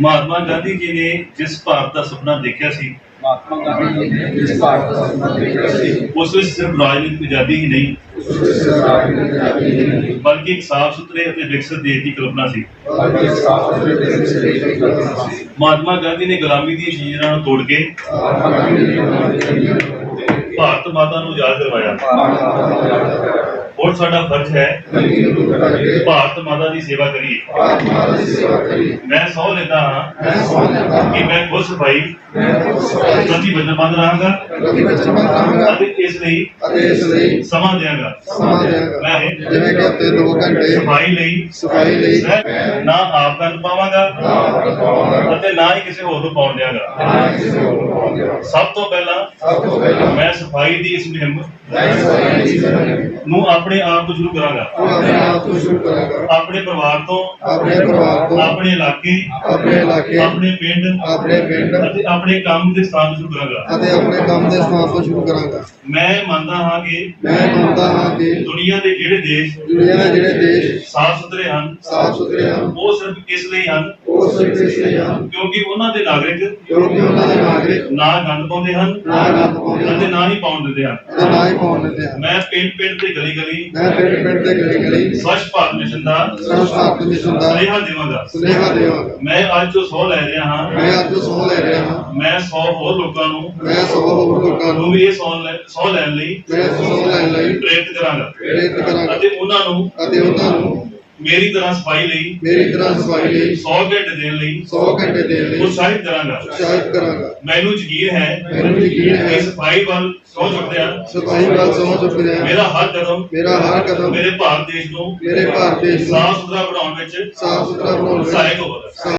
ਮਹਾਤਮਾ ਗਾਂਧੀ ਜੀ ਨੇ ਜਿਸ ਭਾਰਤ ਦਾ ਸੁਪਨਾ ਦੇਖਿਆ ਸੀ ਮਹਾਤਮਾ ਗਾਂਧੀ ਜੀ ਨੇ ਜਿਸ ਭਾਰਤ ਦਾ ਸੁਪਨਾ ਦੇਖਿਆ ਸੀ ਉਸ ਵਿੱਚ ਸਿਰਫ ਰਾਜਨੀਤਿਕ ਆਜ਼ਾਦੀ ਹੀ ਨਹੀਂ ਬਲਕਿ ਇੱਕ ਸਾਫ਼ ਸੁਥਰੇ ਅਤੇ ਵਿਕਸਿਤ ਦੇਸ਼ ਦੀ ਕਲਪਨਾ ਸੀ। ਮਹਾਤਮਾ ਗਾਂਧੀ ਨੇ ਗੁਲਾਮੀ ਦੀਆਂ ਜ਼ੰਜੀਰਾਂ ਨੂੰ ਤੋੜ ਕੇ ਭਾਰਤ ਮਾਤਾ ਨੂੰ ਆਜ਼ਾਦ ਕਰਵਾਇਆ। ਹੁਣ ਸਾਡਾ ਫਰਜ਼ ਹੈ ਭਾਰਤ ਮਾਤਾ ਦੀ ਸੇਵਾ ਕਰੀਏ। ਭਾਰਤ ਮਾਤਾ ਦੀ ਸੇਵਾ ਕਰੀ ਮੈਂ ਸਹੁੰ ਲੈਂਦਾ ਹਾਂ ਮੈਂ ਸੌਂ ਲੈਂਦਾ ਕਿ ਮੈਂ ਖੁਦ ਸਫ਼ਾਈ ਮੈਂ ਪ੍ਰਤੀ ਵਚਨਬੱਧ ਰਹਾਂਗਾ ਪ੍ਰਤੀ ਵਚਨਬੱਧ ਰਹਾਂਗਾ ਅਤੇ ਇਸ ਲਈ ਅਤੇ ਇਸ ਲਈ ਸਮਾਂ ਮੈਂ ਜਿਵੇਂ ਕਿ ਹਫ਼ਤੇ ਦੋ ਘੰਟੇ ਸਫ਼ਾਈ ਲਈ ਸਫ਼ਾਈ ਲਈ ਨਾ ਆਪ ਕਰਨ ਪਾਵਾਂਗਾ ਨਾ ਆਪਣਾ ਪਾਵਾਂਗਾ ਅਤੇ ਨਾ ਹੀ ਕਿਸੇ ਹੋਰ ਨੂੰ ਪਾਉਣ ਦਿਆਂਗਾ। ਨਾ ਕਿਸੇ ਹੋਰ ਨੂੰ ਪਾਵਾਂਗਾ ਸਭ ਤੋਂ ਪਹਿਲਾਂ ਸਭ ਤੋਂ ਪਹਿਲਾਂ ਮੈਂ ਸਫ਼ਾਈ ਦੀ ਇਸ ਮੁਹਿੰਮ ਮੈਂ ਸਫ਼ਾਈ ਦੀ ਕਰਾਂਗਾ ਨੂੰ ਆਪਣੇ ਆਪ ਤੋਂ ਸ਼ੁਰੂ ਕਰਾਂਗਾ। ਆਪਣੇ ਆਪ ਤੋਂ ਸ਼ੁਰੂ ਕਰਾਂਗਾ। ਆਪਣੇ ਪਰਿਵਾਰ ਤੋਂ ਆਪਣੇ ਪਰਿਵਾਰ ਤੋਂ ਆਪਣੇ ਇਲਾਕੇ ਆਪਣੇ ਇਲਾਕੇ ਆਪਣੇ ਪਿੰਡ ਆਪਣੇ ਪਿੰਡ ਅਤੇ ਆਪਣੇ ਕੰਮ ਦੇ ਸਥਾਨ ਤੋਂ ਸ਼ੁਰੂ ਕਰਾਂਗਾ। ਅਤੇ ਆਪਣੇ ਕੰਮ ਦੇ ਸਥਾਨ ਤੋਂ ਸ਼ੁਰੂ ਕਰਾਂਗਾ। ਮੈਂ ਮੰਨਦਾ ਹਾਂ ਕਿ ਮੈਂ ਮੰਨਦਾ ਹਾਂ ਕਿ ਦੁਨੀਆ ਦੇ ਜਿਹੜੇ ਦੇਸ਼ ਦੁਨੀਆ ਦੇ ਜਿਹੜੇ ਦੇਸ਼ ਸਾਫ਼ ਸੁਥਰੇ ਹਨ ਸਾਫ਼ ਸੁਥਰੇ ਹਨ ਉਹ ਸਿਰਫ ਇਸ ਲਈ ਹਨ ਉਹ ਸਿਰਫ ਇਸ ਲਈ ਹਨ ਕਿਉਂਕਿ ਉਹਨਾਂ ਦੇ ਨਾਗਰਿਕ ਕਿਉਂਕਿ ਉਹਨਾਂ ਦੇ ਨਾਗਰਿਕ ਨਾ ਗੰਦ ਪਾਉਂਦੇ ਹਨ ਨਾ ਗੰਦ ਪਾਉਂਦੇ ਹਨ ਅਤੇ ਨਾ ਹੀ ਪਾਉਣ ਦਿੰਦੇ ਹਨ। ਨਾ ਹੀ ਪਾਉਣ ਦਿੰਦੇ ਹਨ। ਮੈਂ ਪਿੰਡ ਪਿੰਡ ਤੇ ਗਲੀ ਗਲੀ ਮੈਂ ਪਿੰਡ ਪਿੰਡ ਤੇ ਗਲੀ ਗਲੀ ਸਵੱਛ ਭਾਰਤ ਮਿਸ਼ਨ ਦਾ ਸਰਵ ਭਾਰਤ ਮਿਸ਼ਨ ਦਾ ਸੁਨੇਹਾ ਦੇਵਾਂਗਾ। ਸੁਨੇਹਾ ਦੇਵਾਂਗਾ। ਮੈਂ ਅੱਜ ਜੋ ਸਹੁੰ ਲੈ ਰਿਹਾ ਹਾਂ। ਮੈਂ ਅੱਜ ਸਹੁੰ ਲੈ ਰਿਹਾ ਹਾਂ। ਮੈਂ 100 ਹੋਰ ਲੋਕਾਂ ਨੂੰ ਮੈਂ ਸੌ ਹੋਰ ਲੋਕਾਂ ਨੂੰ ਵੀ ਇਹ ਸਹੁੰ ਲੈਣ ਲਈ ਮੈਂ ਸਹੁੰ ਲੈਣ ਲਈ ਪ੍ਰੇਰਿਤ ਕਰਾਂਗਾ। ਪ੍ਰੇਰਿਤ ਕਰਾਂਗਾ। ਅਤੇ ਉਹਨਾਂ ਨੂੰ ਅਤੇ ਉਹਨਾਂ ਨੂੰ ਮੇਰੀ ਤਰ੍ਹਾਂ ਸਫ਼ਾਈ ਲਈ ਮੇਰੀ ਤਰ੍ਹਾਂ ਸਫ਼ਾਈ ਲਈ 100 ਘੰਟੇ ਦੇਣ ਲਈ 100 ਘੰਟੇ ਦੇਣ ਲਈ ਉਤਸ਼ਾਹਿਤ ਕਰਾਂਗਾ। ਉਤਸ਼ਾਹਿਤ ਕਰਾਂਗਾ। ਮੈਨੂੰ ਯਕੀਨ ਹੈ ਮੈਨੂੰ ਯਕੀਨ ਹੈ ਕਿ ਸਫ਼ਾਈ ਵੱਲ ਸਹੁੰ ਚੁੱਕਦੇ ਆ। ਸਫ਼ਾਈ ਵੱਲ ਸਹੁੰ ਚੁੱਕ ਰਿਹਾ ਮੇਰਾ ਹਰ ਕਦਮ ਮੇਰਾ ਹਰ ਕਦਮ ਮੇਰੇ ਭਾਰਤ ਦੇਸ਼ ਨੂੰ ਮੇਰੇ ਭਾਰਤ ਦੇਸ਼ ਨੂੰ ਸਾਫ਼ ਸੁਥਰਾ ਬਣਾਉਣ ਵਿੱਚ ਸਾਫ਼ ਸੁਥਰਾ ਬਣਾਉਣ ਵਿੱਚ ਸਹਾਇਕ ਹੋਵੇਗਾ।